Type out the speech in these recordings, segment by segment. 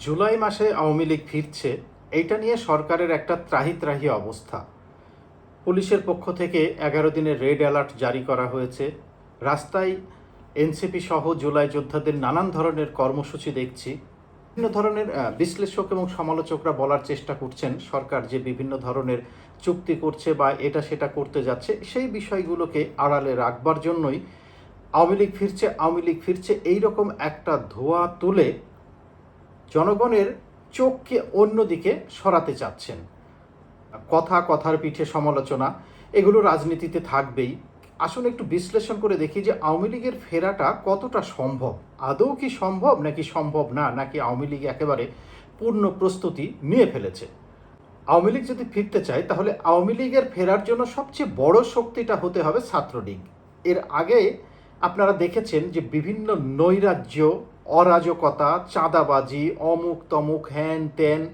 জুলাই মাসে আওয়ামী লীগ ফিরছে, এইটা নিয়ে সরকারের একটা ত্রাহি ত্রাহি অবস্থা। পুলিশের পক্ষ থেকে এগারো দিনের রেড অ্যালার্ট জারি করা হয়েছে। রাস্তায় এনসিপি সহ জুলাই যোদ্ধাদের নানান ধরনের কর্মসূচি দেখছি। বিভিন্ন ধরনের বিশ্লেষক এবং সমালোচকরা বলার চেষ্টা করছেন সরকার যে বিভিন্ন ধরনের চুক্তি করছে বা এটা সেটা করতে যাচ্ছে। সেই বিষয়গুলোকে আড়ালে রাখবার জন্যই আওয়ামী লীগ ফিরছে, আওয়ামী লীগ ফিরছে। এইরকম একটা ধোয়া তুলে জনগণের চোখকে অন্যদিকে সরাতে চাচ্ছেন। কথা, কথার পিঠে সমালোচনা, এগুলো রাজনীতিতে থাকবেই। আসলে একটু বিশ্লেষণ করে দেখি যে আওয়ামী লীগের ফেরাটা কতটা সম্ভব। আদৌ কি সম্ভব নাকি সম্ভব না, নাকি আওয়ামী লীগ একেবারে পূর্ণ প্রস্তুতি নিয়ে ফেলেছে? আওয়ামী লীগ যদি ফিরতে চায়, তাহলে আওয়ামী লীগের ফেরার জন্য সবচেয়ে বড় শক্তিটা হতে হবে ছাত্রলীগ। এর আগে আপনারা দেখেছেন যে বিভিন্ন নৈরাজ্য অরাজকতা, চাঁদাবাজি অমুক তমুক হ্যান ত্যান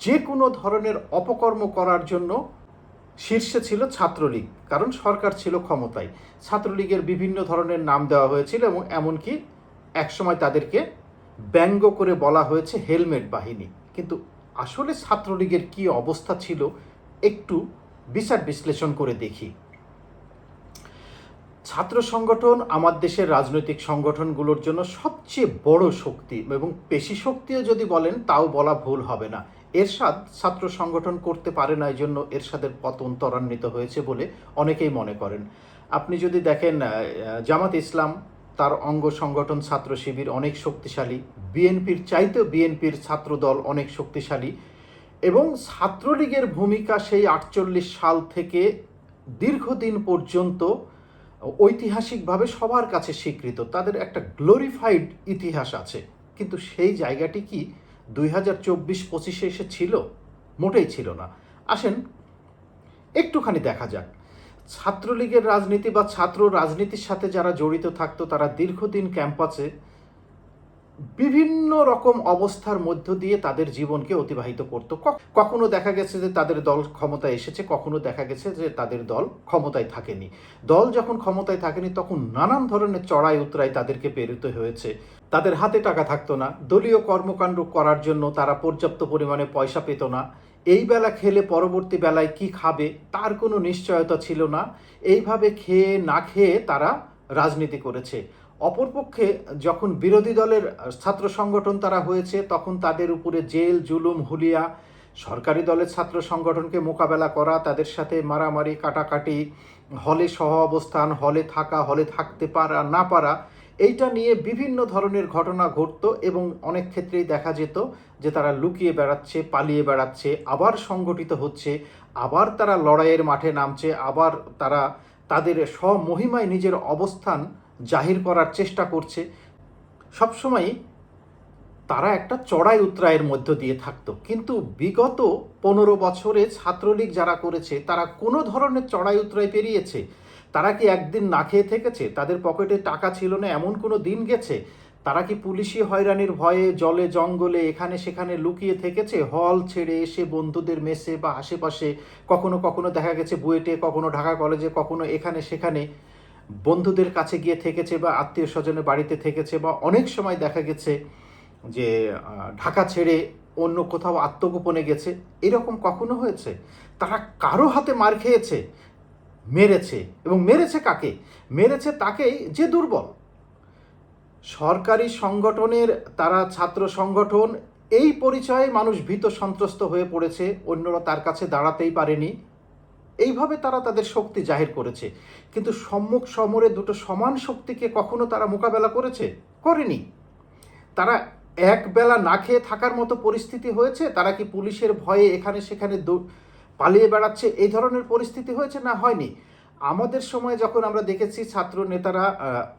যে কোনো ধরনের অপকর্ম করার জন্য শীর্ষে ছিল ছাত্রলীগ। কারণ সরকার ছিল ক্ষমতায়। ছাত্রলীগের বিভিন্ন ধরনের নাম দেওয়া হয়েছিল এবং এমনকি একসময় তাদেরকে ব্যঙ্গ করে বলা হয়েছে হেলমেট বাহিনী। কিন্তু আসলে ছাত্রলীগের কি অবস্থা ছিল, একটু বিচার বিশ্লেষণ করে দেখি। ছাত্র সংগঠন আমার দেশের রাজনৈতিক সংগঠনগুলোর জন্য সবচেয়ে বড় শক্তি এবং পেশি শক্তিও যদি বলেন, তাও বলা ভুল হবে না। এরশাদ ছাত্র সংগঠন করতে পারে না এই জন্য এরশাদের পতন ত্বরান্বিত হয়েছে বলে অনেকেই মনে করেন। আপনি যদি দেখেন জামাত ইসলাম, তার অঙ্গ সংগঠন ছাত্র শিবির অনেক শক্তিশালী, বিএনপির চাইতেও বিএনপির ছাত্র দল অনেক শক্তিশালী এবং ছাত্রলীগের ভূমিকা সেই আটচল্লিশ সাল থেকে দীর্ঘদিন পর্যন্ত ঐতিহাসিকভাবে সবার কাছে স্বীকৃত, তাদের একটা গ্লোরিফাইড ইতিহাস আছে। কিন্তু সেই জায়গাটি কি দুই হাজার চব্বিশ পঁচিশে এসে ছিল? মোটেই ছিল না। আসেন, একটুখানি দেখা যাক। ছাত্রলীগের রাজনীতি বা ছাত্র রাজনীতির সাথে যারা জড়িত থাকতো, তারা দীর্ঘদিন ক্যাম্পাসে বিভিন্ন রকম অবস্থার মধ্য দিয়ে তাদের জীবনকে অতিবাহিত করত। কখনো দেখা গেছে যে তাদের দল ক্ষমতায় এসেছে, কখনো দেখা গেছে যে তাদের দল ক্ষমতায় থাকেনি। দল যখন ক্ষমতায় থাকেনি, তখন নানান ধরনের চড়াই উতরাই তাদেরকে পেরিতে হয়েছে। তাদের হাতে টাকা থাকতো না। দলীয় কর্মকাণ্ড করার জন্য তারা পর্যাপ্ত পরিমাণে পয়সা পেত না। এই বেলা খেলে পরবর্তী বেলায় কি খাবে, তার কোনো নিশ্চয়তা ছিল না। এইভাবে খেয়ে না খেয়ে তারা রাজনীতি করেছে। অপরপক্ষে যখন বিরোধী দলের ছাত্র সংগঠন তারা হয়েছে, তখন তাদের উপরে জেল, জুলুম, হুলিয়া, সরকারি দলের ছাত্র সংগঠনকে মোকাবেলা করা, তাদের সাথে মারামারি, কাটাকাটি, হলে সহ অবস্থান, হলে থাকা, হলে থাকতে পারা, না পারা, এইটা নিয়ে বিভিন্ন ধরনের ঘটনা ঘটতো এবং অনেক ক্ষেত্রেই দেখা যেত যে তারা লুকিয়ে বেড়াচ্ছে, পালিয়ে বেড়াচ্ছে, আবার সংগঠিত হচ্ছে, আবার তারা লড়াইয়ের মাঠে নামছে, আবার তারা তাদের স্বমহিমায় নিজের অবস্থান জাহির করার চেষ্টা করছে। সবসময়ই তারা একটা চড়াই উতরায়ের মধ্য দিয়ে থাকতো। কিন্তু বিগত পনেরো বছরে ছাত্রলীগ যারা করেছে, তারা কোনো ধরনের চড়াই উতরাই পেরিয়েছে? তারা কি একদিন না খেয়ে থেকেছে? তাদের পকেটে টাকা ছিল না, এমন কোনো দিন গেছে? তারা কি পুলিশি হয়রানির ভয়ে জলে জঙ্গলে এখানে সেখানে লুকিয়ে থেকেছে? হল ছেড়ে এসে বন্ধুদের মেসে বা আশেপাশে কখনো কখনো দেখা গেছে বুয়েটে, কখনো ঢাকা কলেজে, কখনো এখানে সেখানে। বন্ধুদের কাছে গিয়ে থেকেছে বা আত্মীয় স্বজনের বাড়িতে থেকেছে বা অনেক সময় দেখা গেছে যে ঢাকা ছেড়ে অন্য কোথাও আত্মগোপনে গেছে। এরকম কখনো হয়েছে? তারা কারও হাতে মার খেয়েছে? মেরেছে। এবং মেরেছে কাকে? মেরেছে তাকেই যে দুর্বল। সরকারি সংগঠনের তারা ছাত্র সংগঠন, এই পরিচয়ে মানুষ ভীত সন্ত্রস্ত হয়ে পড়েছে। অন্যরা তার কাছে দাঁড়াতেই পারেনি। এইভাবে তারা তাদের শক্তি জাহির করেছে। কিন্তু সম্মুখ সমরে দুটো সমান শক্তিকে কখনো তারা মোকাবেলা করেছে? করেনি। তারা এক বেলা না খেয়ে থাকার মতো পরিস্থিতি হয়েছে? তারা কি পুলিশের ভয়ে এখানে সেখানে পালিয়ে বেড়াচ্ছে? এই ধরনের পরিস্থিতি হয়েছে না হয়নি? আমাদের সময় যখন আমরা দেখেছি ছাত্র নেতারা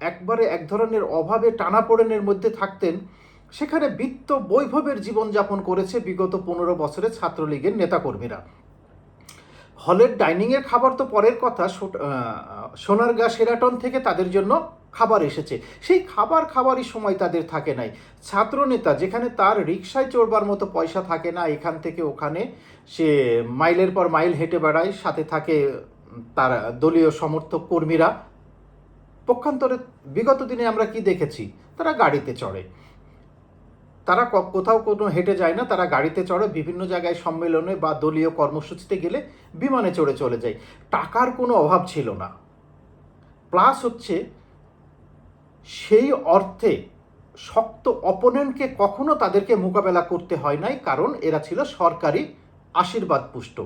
একবারে এক ধরনের অভাবে টানাপোড়েনের মধ্যে থাকতেন, সেখানে বিত্ত বৈভবের জীবনযাপন করেছে বিগত পনেরো বছরে ছাত্রলীগের নেতাকর্মীরা। হলের ডাইনিংয়ের খাবার তো পরের কথা আহ, সেরাটন থেকে তাদের জন্য খাবার এসেছে। সেই খাবার খাবারই সময় তাদের থাকে নাই। ছাত্রনেতা যেখানে তার রিক্সায় চড়বার মতো পয়সা থাকে না এখান থেকে ওখানে সে মাইলের পর মাইল হেঁটে বেড়ায়। সাথে থাকে তার দলীয় সমর্থক কর্মীরা। পক্ষান্তরে বিগত দিনে আমরা কি দেখেছি? তারা গাড়িতে চড়ে। তারা কোথাও কোনো হেঁটে যায় না, তারা গাড়িতে চড়ে বিভিন্ন জায়গায় সম্মেলনে বা দলীয় কর্মসূচিতে গেলে বিমানে চড়ে চলে যায়। টাকার কোনো অভাব ছিল না। প্লাস হচ্ছে, সেই অর্থে শক্ত অপোনেন্টকে কখনো তাদেরকে মোকাবেলা করতে হয় নাই, কারণ এরা ছিল সরকারি আশীর্বাদ পুষ্ট।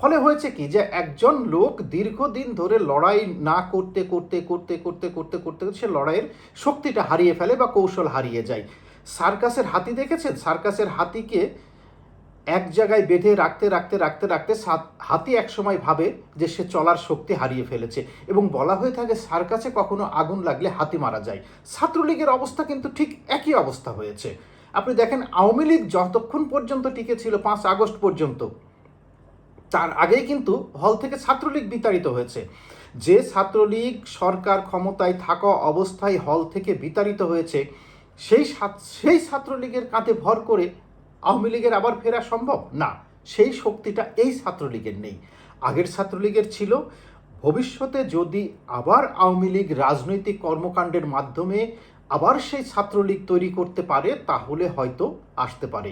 ফলে হয়েছে কি যে, একজন লোক দীর্ঘদিন ধরে লড়াই না করতে করতে করতে করতে করতে করতে সে লড়াইয়ের শক্তিটা হারিয়ে ফেলে বা কৌশল হারিয়ে যায়। সার্কাসের হাতি দেখেছেন? সার্কাসের হাতিকে এক জায়গায় বেঁধে রাখতে রাখতে রাখতে রাখতে হাতি একসময় ভাবে যে সে চলার শক্তি হারিয়ে ফেলেছে এবং বলা হয়ে থাকে সার্কাসে কখনো আগুন লাগলে হাতি মারা যায়। ছাত্রলীগের অবস্থা কিন্তু ঠিক একই অবস্থা হয়েছে। আপনি দেখেন, আওয়ামী লীগ যতক্ষণ পর্যন্ত টিকে ছিল, পাঁচ আগস্ট পর্যন্ত, তার আগেই কিন্তু হল থেকে ছাত্রলীগ বিতাড়িত হয়েছে। যে ছাত্রলীগ সরকার ক্ষমতায় থাকা অবস্থায় হল থেকে বিতাড়িত হয়েছে সেই সেই ছাত্রলীগের কাঁধে ভর করে আওয়ামী লীগের আবার ফেরা সম্ভব? না, সেই শক্তিটা এই ছাত্রলীগের নেই। আগের ছাত্রলীগের ছিল, ভবিষ্যতে যদি আবার আওয়ামী লীগ রাজনৈতিক কর্মকাণ্ডের মাধ্যমে আবার সেই ছাত্রলীগ তৈরি করতে পারে, তাহলে হয়তো আসতে পারে।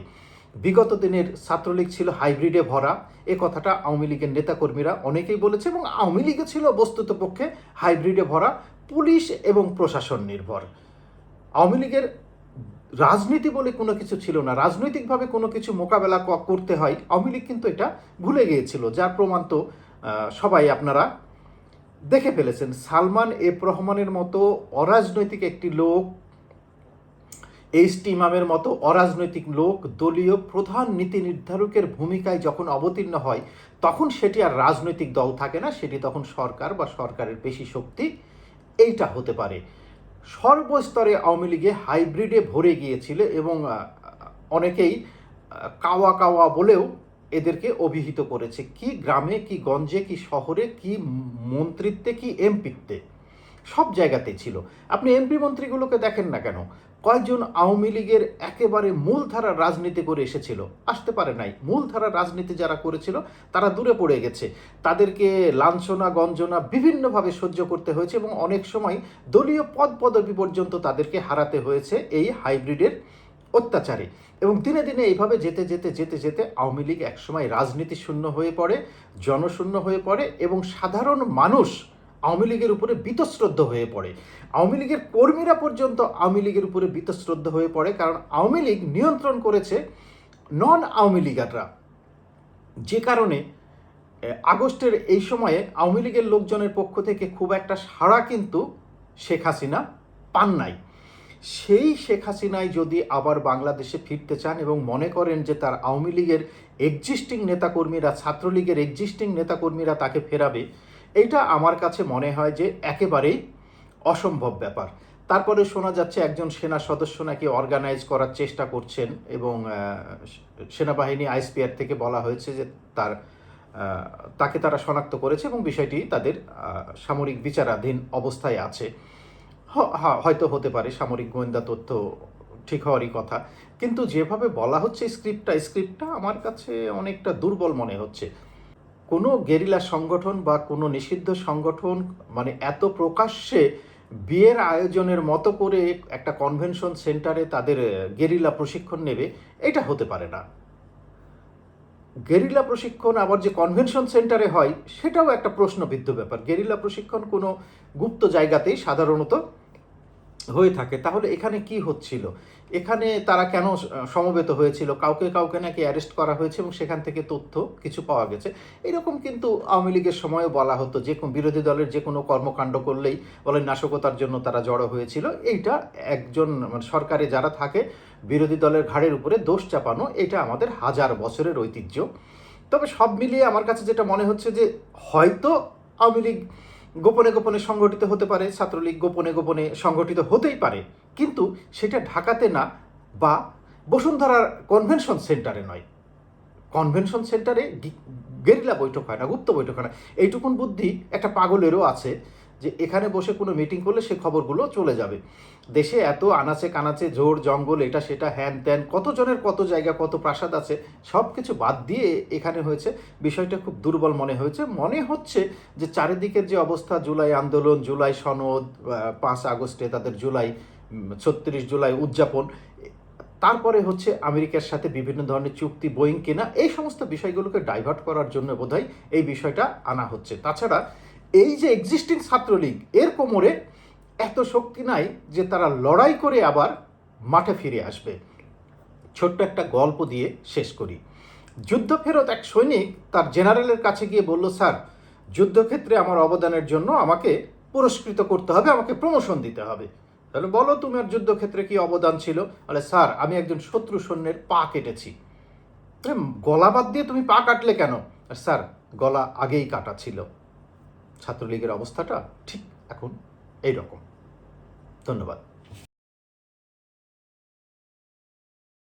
বিগত দিনের ছাত্রলীগ ছিল হাইব্রিডে ভরা, এ কথাটা আওয়ামী লীগের নেতাকর্মীরা অনেকেই বলেছে এবং আওয়ামী লীগে ছিল বস্তুত পক্ষে হাইব্রিডে ভরা, পুলিশ এবং প্রশাসন নির্ভর। আওয়ামী লীগের রাজনীতি বলে কোনো কিছু ছিল না। রাজনৈতিকভাবে কোনো কিছু মোকাবেলা করতে হয়, আওয়ামী লীগ কিন্তু এটা ভুলে গিয়েছিল। যার প্রমাণ তো সবাই আপনারা দেখে ফেলেছেন। সালমান এফ রহমানের মতো অরাজনৈতিক একটি লোক এইচ টি ইমামের মতো অরাজনৈতিক লোক, দলীয় প্রধান নীতি নির্ধারকের ভূমিকায় যখন অবতীর্ণ হয়, তখন সেটি আর রাজনৈতিক দল থাকে না। সেটি তখন সরকার বা সরকারের পেশি শক্তি, এইটা হতে পারে। সর্বস্তরে আওয়ামী লীগে হাইব্রিডে ভরে গিয়েছিল এবং অনেকেই কাওয়া কাওয়া বলেও এদেরকে অভিহিত করেছে। কি গ্রামে, কি গঞ্জে, কি শহরে, কি মন্ত্রিত্বে, কি এমপিত্বে? সব জায়গাতেই ছিল। আপনি এমপি মন্ত্রীগুলোকে দেখেন না কেন? কয়েকজন আওয়ামী লীগের একেবারে মূলধারার রাজনীতি করে এসেছিল। আসতে পারে নাই। মূলধারার রাজনীতি যারা করেছিল, তারা দূরে পড়ে গেছে। তাদেরকে লাঞ্ছনা, গঞ্জনা বিভিন্নভাবে সহ্য করতে হয়েছে এবং অনেক সময় দলীয় পদ পদবি পর্যন্ত তাদেরকে হারাতে হয়েছে এই হাইব্রিডের অত্যাচারে। এবং দিনে দিনে এইভাবে যেতে যেতে যেতে যেতে আওয়ামী লীগ একসময় রাজনীতি শূন্য হয়ে পড়ে, জনশূন্য হয়ে পড়ে এবং সাধারণ মানুষ আওয়ামী লীগের উপরে বীতশ্রদ্ধ হয়ে পড়ে। আওয়ামী লীগের কর্মীরা পর্যন্ত আওয়ামী লীগের উপরে বীতশ্রদ্ধ হয়ে পড়ে, কারণ আওয়ামী লীগ নিয়ন্ত্রণ করেছে নন আওয়ামী লীগাররা। যে কারণে আগস্টের এই সময়ে আওয়ামী লীগের লোকজনের পক্ষ থেকে খুব একটা সাড়া কিন্তু শেখ হাসিনা পান নাই। সেই শেখ হাসিনাই যদি আবার বাংলাদেশে ফিরতে চান এবং মনে করেন যে তার আওয়ামী লীগের এক্সিস্টিং নেতাকর্মীরা, ছাত্রলীগের এক্সিস্টিং নেতাকর্মীরা তাকে ফেরাবে এইটা আমার কাছে মনে হয় যে একেবারেই অসম্ভব ব্যাপার। তারপরে শোনা যাচ্ছে একজন সেনা সদস্য নাকি অর্গানাইজ করার চেষ্টা করছেন এবং সেনাবাহিনী আইসপিআর থেকে বলা হয়েছে যে তার তাকে তারা শনাক্ত করেছে এবং বিষয়টি তাদের সামরিক বিচারাধীন অবস্থায় আছে। হ্যাঁ হয়তো হতে পারে সামরিক গোয়েন্দা তথ্য ঠিক হওয়ারই কথা। কিন্তু যেভাবে বলা হচ্ছে স্ক্রিপ্টটা স্ক্রিপ্টটা আমার কাছে অনেকটা দুর্বল মনে হচ্ছে। কোনো গেরিলা সংগঠন বা কোনো নিষিদ্ধ সংগঠন মানে এত প্রকাশ্যে বিয়ের আয়োজনের মতো করে একটা কনভেনশন সেন্টারে তাদের গেরিলা প্রশিক্ষণ নেবে, এটা হতে পারে না। গেরিলা প্রশিক্ষণ আবার যে কনভেনশন সেন্টারে হয়, সেটাও একটা প্রশ্নবিদ্ধ ব্যাপার। গেরিলা প্রশিক্ষণ কোনো গুপ্ত জায়গাতেই সাধারণত হয়ে থাকে। তাহলে এখানে কি হচ্ছিল? এখানে তারা কেন সমবেত হয়েছিল? কাউকে কাউকে নাকি অ্যারেস্ট করা হয়েছে এবং সেখান থেকে তথ্য কিছু পাওয়া গেছে। এরকম কিন্তু আওয়ামী লীগের সময়ও বলা হতো যে বিরোধী দলের যে কোনো কর্মকাণ্ড করলেই বলে নাশকতার জন্য তারা জড়ো হয়েছিল। এইটা একজন মানে সরকারে যারা থাকে, বিরোধী দলের ঘাড়ের উপরে দোষ চাপানো, এটা আমাদের হাজার বছরের ঐতিহ্য। তবে সব মিলিয়ে আমার কাছে যেটা মনে হচ্ছে যে, হয়তো আওয়ামী লীগ গোপনে গোপনে সংগঠিত হতে পারে, ছাত্রলীগ গোপনে গোপনে সংগঠিত হতেই পারে। কিন্তু সেটা ঢাকাতে না বা বসুন্ধরার কনভেনশন সেন্টারে নয়। কনভেনশন সেন্টারে গেরিলা বৈঠক হয় না, গুপ্ত বৈঠক হয় না। এইটুকুন বুদ্ধি একটা পাগলেরও আছে যে এখানে বসে কোনো মিটিং করলে সে খবরগুলো চলে যাবে। দেশে এত আনাচে কানাচে জোর, জঙ্গল, এটা সেটা, হ্যান ত্যান, কতজনের কত জায়গা, কত প্রাসাদ আছে, সব কিছু বাদ দিয়ে এখানে হয়েছে। বিষয়টা খুব দুর্বল মনে হয়েছে। মনে হচ্ছে যে চারিদিকের যে অবস্থা, জুলাই আন্দোলন, জুলাই সনদ পাঁচ আগস্টে তাদের জুলাই ছত্রিশ জুলাই উদযাপন। তারপরে হচ্ছে আমেরিকার সাথে বিভিন্ন ধরনের চুক্তি, বোয়িং কেনা, এই সমস্ত বিষয়গুলোকে ডাইভার্ট করার জন্য বোধহয় এই বিষয়টা আনা হচ্ছে। তাছাড়া এই যে এক্সিস্টিং ছাত্রলীগ, এর কোমরে এত শক্তি নাই যে তারা লড়াই করে আবার মাঠে ফিরে আসবে। ছোট্ট একটা গল্প দিয়ে শেষ করি। যুদ্ধ ফেরত এক সৈনিক তার জেনারেলের কাছে গিয়ে বলল, স্যার, যুদ্ধক্ষেত্রে আমার অবদানের জন্য আমাকে পুরস্কৃত করতে হবে, আমাকে প্রমোশন দিতে হবে। তাহলে বলো তোমার যুদ্ধক্ষেত্রে কি অবদান ছিল? বলে স্যার, আমি একজন শত্রু সৈন্যের পা কেটেছি। গলা বাদ দিয়ে তুমি পা কাটলে কেন? "আর স্যার, গলা আগেই কাটা ছিল। ছাত্রলীগের অবস্থাটা ঠিক এখন এই রকম ধন্যবাদ।